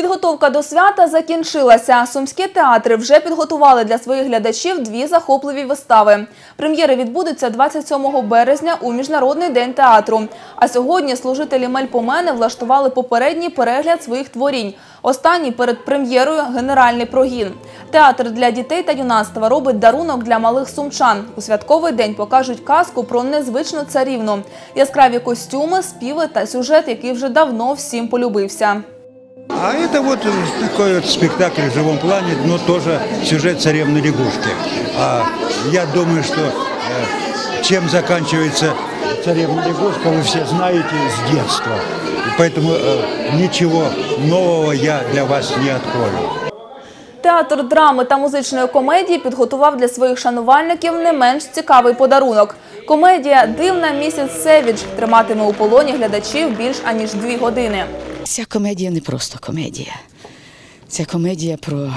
Підготовка до свята закінчилася. Сумські театри вже підготували для своїх глядачів дві захопливі вистави. Прем'єри відбудуться 27 березня у Міжнародний день театру. А сьогодні служителі Мельпомени влаштували попередній перегляд своїх творінь. Останній перед прем'єрою генеральний прогін. Театр для дітей та юнацтва робить дарунок для малих сумчан. У святковий день покажуть казку про незвичну царівну, яскраві костюми, співи та сюжет, який вже давно всім полюбився А это вот э, такой вот спектакль в живом плане, но тоже сюжет царевны лягушки. А я думаю, что э, чем заканчивается царевна лягушка, вы все знаете с детства. И поэтому э, ничего нового я для вас не открою. Театр драми та музичної комедії підготував для своїх шанувальників не менш цікавий подарунок. Комедія Дивна місяць Севідж триматиме у полоні глядачів більш аніж дві години. Ця комедія не просто комедія. Ця комедія про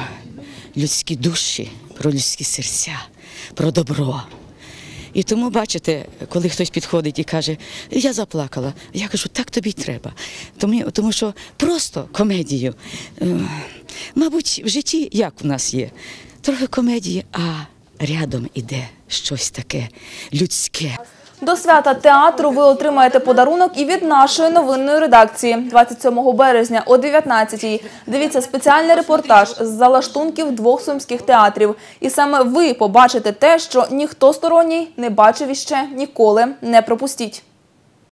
людські душі, про людські серця, про добро. І тому, бачите, коли хтось підходить і каже, я заплакала, я кажу, так тобі й треба. Тому, тому що просто комедію, е, мабуть, в житті як в нас є, трохи комедії, а рядом іде щось таке людське. До свята театру ви отримаєте подарунок і від нашої новинної редакції 27 березня о 19-й. Дивіться спеціальний репортаж з залаштунків двох сумських театрів. І саме ви побачите те, що ніхто сторонній не бачив іще ніколи. Не пропустіть.